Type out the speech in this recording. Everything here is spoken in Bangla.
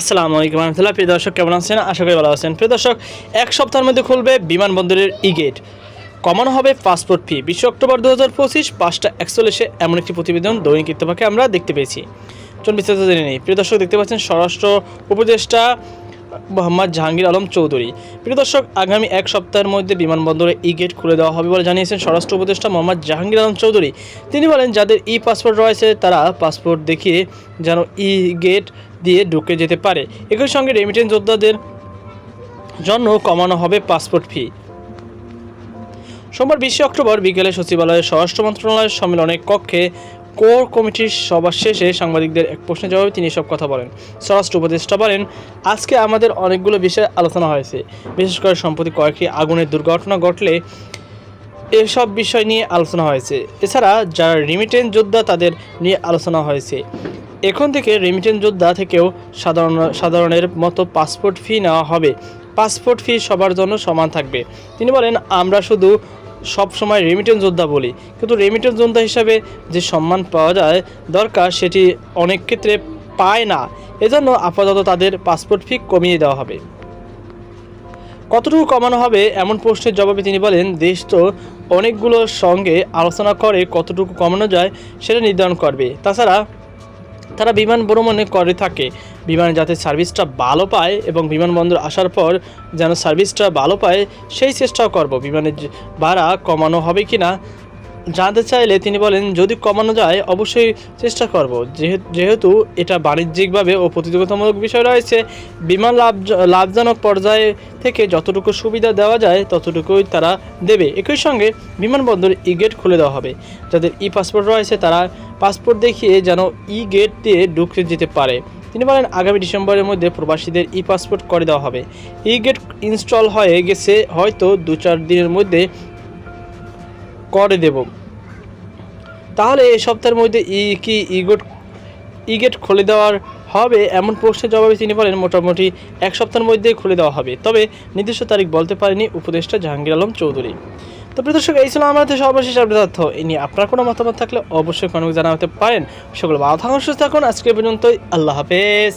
আসসালামু আলাইকুম রহমতুল্লাহ। প্রিয় দর্শক, কেমন আছেন? আশা করি ভালো আছেন। প্রিয় দর্শক, এক সপ্তাহের মধ্যে খুলবে বিমানবন্দরের ই গেট কমানো হবে পাসপোর্ট ফি। বিশ অক্টোবর দু হাজার পঁচিশ, পাঁচটা একচল্লিশে এমন একটি প্রতিবেদন দৈনিক ইত্তেফাকে আমরা দেখতে পেয়েছি। চলুন বিস্তারিত জেনে নেই। প্রিয় দর্শক, দেখতে পাচ্ছেন, স্বরাষ্ট্র উপদেষ্টা মোহাম্মদ জাহাঙ্গীর আলম চৌধুরী। প্রিয় দর্শক, আগামী এক সপ্তাহের মধ্যে বিমানবন্দরে ই গেট খুলে দেওয়া হবে বলে জানিয়েছেন স্বরাষ্ট্র উপদেষ্টা মোহাম্মদ জাহাঙ্গীর আলম চৌধুরী। তিনি বলেন, যাদের ই পাসপোর্ট রয়েছে, তারা পাসপোর্ট দেখিয়ে যেন ই গেট দিয়ে ঢুকে যেতে পারে। একই সঙ্গে রেমিটেন্স যোদ্ধাদের জন্য কমানো হবে পাসপোর্ট ফি। সোমবার বিশে অক্টোবর বিকেলে সচিবালয়ের স্বরাষ্ট্র মন্ত্রণালয়ের সম্মেলনে কক্ষে কোর কমিটির সভা শেষে সাংবাদিকদের এক প্রশ্নের জবাবে তিনি সব কথা বলেন। স্বরাষ্ট্র উপদেষ্টা বলেন, আজকে আমাদের অনেকগুলো বিষয়ে আলোচনা হয়েছে। বিশেষ করে সম্প্রতি কয়েকটি আগুনের দুর্ঘটনা ঘটলে এসব বিষয় নিয়ে আলোচনা হয়েছে। এছাড়া যারা রিমিটেন্স যোদ্ধা তাদের নিয়ে আলোচনা হয়েছে। এখন থেকে রিমিটেন্স যোদ্ধা থেকেও সাধারণ, সাধারণের মতো পাসপোর্ট ফি নেওয়া হবে। পাসপোর্ট ফি সবার জন্য সমান থাকবে। তিনি বলেন, আমরা শুধু সব সময় রেমিটেন্স যোদ্ধা বলি। কিন্তু রেমিটেন্স যোদ্ধা হিসাবে যে সম্মান পাওয়া যায়, দরকার সেটি অনেক ক্ষেত্রে পায় না। এজন্য আপাতত তাদের পাসপোর্ট ফি কমিয়ে দেওয়া হবে। কতটুকু কমানো হবে এমন প্রশ্নের জবাবে তিনি বলেন, দেশ তো অনেকগুলোর সঙ্গে আলোচনা করে কতটুকু কমানো যায় সেটা নির্ধারণ করবে। তাছাড়া তারা বিমান ভ্রমণে করে থাকে। বিমান যাতে সার্ভিসটা ভালো পায় এবং বিমানবন্দর আসার পর যেন সার্ভিসটা ভালো পায়, সেই চেষ্টাও করব। বিমানের ভাড়া কমানো হবে কি না জানতে চাইলে তিনি বলেন, যদি কমানো যায়, অবশ্যই চেষ্টা করব। যেহেতু এটা বাণিজ্যিকভাবে ও প্রতিযোগিতামূলক বিষয় রয়েছে, বিমান লাভ লাভজনক পর্যায়ে থেকে যতটুকু সুবিধা দেওয়া যায়, ততটুকুই তারা দেবে। একই সঙ্গে বিমানবন্দর ই গেট খুলে দেওয়া হবে। যাদের ই পাসপোর্ট রয়েছে, তারা পাসপোর্ট দেখিয়ে যেন ই গেট দিয়ে ঢুকতে যেতে পারে। তিনি বলেন, আগামী ডিসেম্বরের মধ্যে প্রবাসীদের ই পাসপোর্ট করে দেওয়া হবে। ই গেট ইনস্টল হয়ে গেছে, হয়তো দু চার দিনের মধ্যে করে দেব। তাহলে এই সপ্তাহের মধ্যে ই কি ইগোট, ইগেট খুলে দেওয়ার হবে? এমন প্রশ্নের জবাবে তিনি বলেন, মোটামুটি এক সপ্তাহের মধ্যেই খুলে দেওয়া হবে। তবে নির্দিষ্ট তারিখ বলতে পারেনি উপদেষ্টা জাহাঙ্গীর আলম চৌধুরী। তো প্রিয় দর্শক, এই ছিল আমাদের সর্বশেষ আপডেট তথ্য। এ নিয়ে আপনার কোনো মতামত থাকলে অবশ্যই কোনো জানাতে পারেন। সকল বাধা অংশ থাকুন। আজকে পর্যন্তই। আল্লাহ হাফেজ।